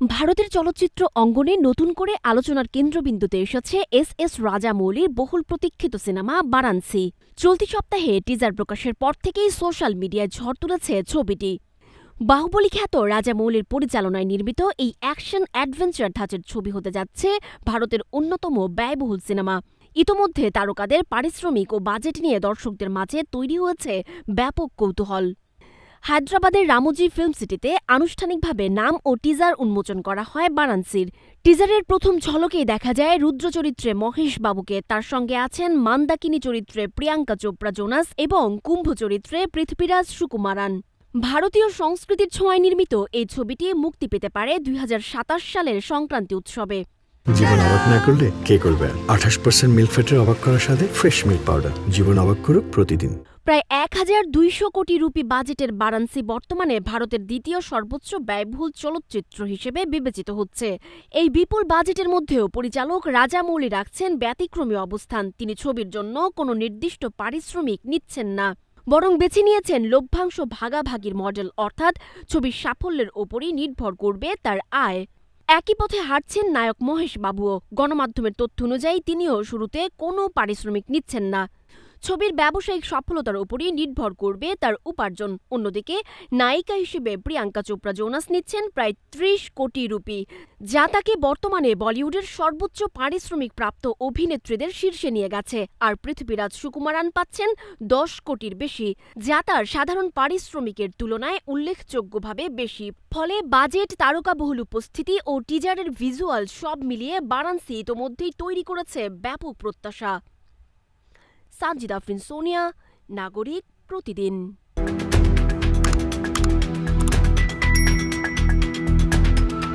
ভারতের চলচ্চিত্র অঙ্গনে নতুন করে আলোচনার কেন্দ্রবিন্দুতে এসেছে এস এস রাজামৌলির বহুল প্রতীক্ষিত সিনেমা বারাণসী। চলতি সপ্তাহে টিজার প্রকাশের পর থেকেই সোশ্যাল মিডিয়ায় ঝড় তুলেছে ছবিটি। বাহুবলী খ্যাত রাজামৌলির পরিচালনায় নির্মিত এই অ্যাকশন অ্যাডভেঞ্চার ধাঁচের ছবি হতে যাচ্ছে ভারতের অন্যতম ব্যয়বহুল সিনেমা। ইতোমধ্যে তারকাদের পারিশ্রমিক ও বাজেট নিয়ে দর্শকদের মাঝে তৈরি হয়েছে ব্যাপক কৌতূহল। হায়দ্রাবাদের রামোজি ফিল্ম সিটিতে আনুষ্ঠানিকভাবে নাম ও টিজার উন্মোচন করা হয় বারাণসীর। টিজারের প্রথম ঝলকেই দেখা যায় রুদ্র চরিত্রে মহেশ বাবুকে। তার সঙ্গে আছেন মান্দাকিনী চরিত্রে প্রিয়াঙ্কা চোপড়া জোনাস এবং কুম্ভ চরিত্রে পৃথ্বীরাজ সুকুমারান। ভারতীয় সংস্কৃতির ছোঁয়ায় নির্মিত এই ছবিটি মুক্তি পেতে পারে দুই হাজার সাতাশ সালের সংক্রান্তি উৎসবে। জীবন অবাক না করলে কে করবে? আঠাশ পার্সেন্ট মিল্ক ফ্যাটের অবাক করার সাথে ফ্রেশ মিল্ক পাউডার জীবন অবাক করুক প্রতিদিন। প্রায় এক হাজার দুইশো কোটি রুপি বাজেটের বারাণসী বর্তমানে ভারতের দ্বিতীয় সর্বোচ্চ ব্যয়বহুল চলচ্চিত্র হিসেবে বিবেচিত হচ্ছে। এই বিপুল বাজেটের মধ্যেও পরিচালক রাজামৌলি রাখছেন ব্যতিক্রমী অবস্থান। তিনি ছবির জন্য কোনো নির্দিষ্ট পারিশ্রমিক নিচ্ছেন না, বরং বেছে নিয়েছেন লভ্যাংশ ভাগাভাগির মডেল, অর্থাৎ ছবির সাফল্যের ওপরই নির্ভর করবে তার আয়। একই পথে হাঁটছেন নায়ক মহেশ বাবুও। গণমাধ্যমের তথ্য অনুযায়ী তিনিও শুরুতে কোনো পারিশ্রমিক নিচ্ছেন না। ছবির ব্যবসায়িক সফলতার উপরই নির্ভর করবে তার উপার্জন। অন্যদিকে, নায়িকা হিসেবে প্রিয়াঙ্কা চোপড়া জোনাস নিচ্ছেন প্রায় ত্রিশ কোটি রুপি, যা তাকে বর্তমানে বলিউডের সর্বোচ্চ পারিশ্রমিক প্রাপ্ত অভিনেত্রীদের শীর্ষে নিয়ে গেছে। আর পৃথ্বীরাজ সুকুমারান পাচ্ছেন দশ কোটির বেশি, যা তার সাধারণ পারিশ্রমিকের তুলনায় উল্লেখযোগ্যভাবে বেশি। ফলে বাজেট, তারকাবহুল উপস্থিতি ও টিজারের ভিজুয়াল সব মিলিয়ে বারাণসী ইতোমধ্যেই তৈরি করেছে ব্যাপক প্রত্যাশা। সানজিদ আফরিন সোনিয়া নাগরিক প্রতিদিন।